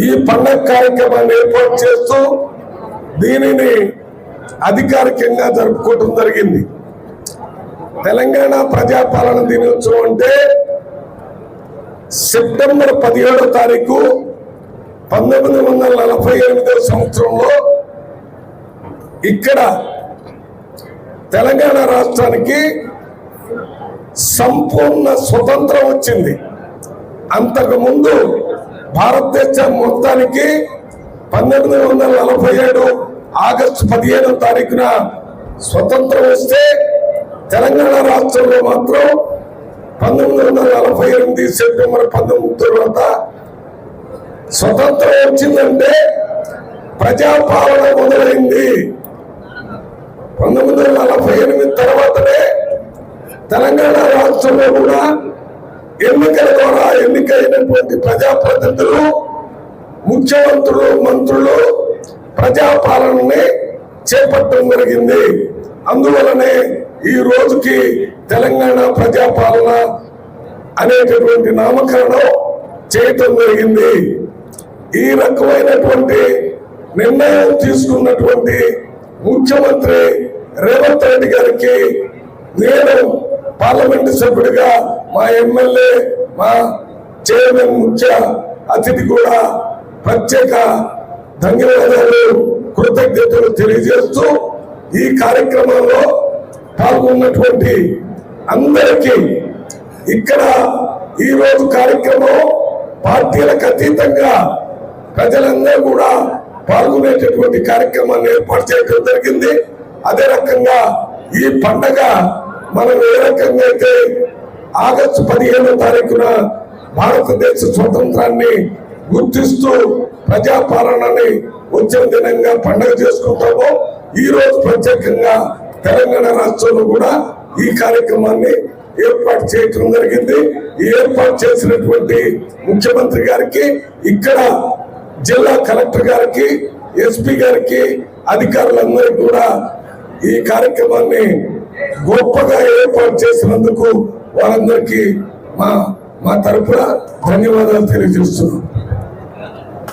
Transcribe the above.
ఈ పండగ కార్యక్రమాన్ని ఏర్పాటు చేస్తూ దీనిని అధికారికంగా జరుపుకోవటం జరిగింది. తెలంగాణ ప్రజాపాలన దినోత్సవం అంటే సెప్టెంబర్ పదిహేడో తారీఖు పంతొమ్మిది వందల నలభై ఎనిమిదవ సంవత్సరంలో ఇక్కడ తెలంగాణ రాష్ట్రానికి సంపూర్ణ స్వతంత్రం వచ్చింది. అంతకుముందు భారతదేశం మొత్తానికి పంతొమ్మిది వందల నలభై ఏడు ఆగస్టు పదిహేనవ తారీఖున స్వతంత్రం వస్తే తెలంగాణ రాష్ట్రంలో మాత్రం పంతొమ్మిది వందల నలభై ఎనిమిది సెప్టెంబర్ పంతొమ్మిది తర్వాత స్వతంత్రం వచ్చిందంటే ప్రజాపాలన మొదలైంది. పంతొమ్మిది వందల నలభై ఎనిమిది తర్వాతనే తెలంగాణ రాష్ట్రంలో కూడా ఎన్నికల ద్వారా ఎన్నికైనటువంటి ప్రజాప్రతినిధులు ముఖ్యమంత్రులు మంత్రులు ప్రజాపాలనని చేపట్టడం జరిగింది. అందువలనే ఈ రోజుకి తెలంగాణ ప్రజాపాలన అనేటటువంటి నామకరణం చేయటం జరిగింది. ఈ రకమైనటువంటి నిర్ణయం తీసుకున్నటువంటి ముఖ్యమంత్రి రేవంత్ రెడ్డి గారికి నేను పార్లమెంటు సభ్యుడిగా మా ఎమ్మెల్యే మా చైర్మన్ ముఖ్య అతిథి కూడా ప్రత్యేక ధన్యవాదాలు కృతజ్ఞతలు తెలియజేస్తూ ఈ కార్యక్రమంలో పాల్గొన్నటువంటి అందరికీ ఇక్కడ ఈరోజు కార్యక్రమం పార్టీలకు అతీతంగా ప్రజలందరూ కూడా పాల్గొనేటటువంటి కార్యక్రమాన్ని ఏర్పాటు చేయడం జరిగింది. అదే రకంగా ఈ పండగ మనం ఏ రకంగా అయితే ఆగస్టు పదిహేనో తారీఖున భారతదేశ స్వతంత్రాన్ని గుర్తిస్తూ ప్రజాపాలనని వచ్చే దినంగా పండుగ చేసుకుంటాము ఈ రోజు ప్రత్యేకంగా తెలంగాణ రాష్ట్రంలో కూడా ఈ కార్యక్రమాన్ని ఏర్పాటు చేయటం జరిగింది. ఏర్పాటు చేసినటువంటి ముఖ్యమంత్రి గారికి ఇక్కడ జిల్లా కలెక్టర్ గారికి ఎస్పీ గారికి అధికారులందరికీ కూడా ఈ కార్యక్రమాన్ని గొప్పగా ఏర్పాటు చేసినందుకు వారందరికీ మా మా తరఫున ధన్యవాదాలు తెలియజేస్తున్నాం.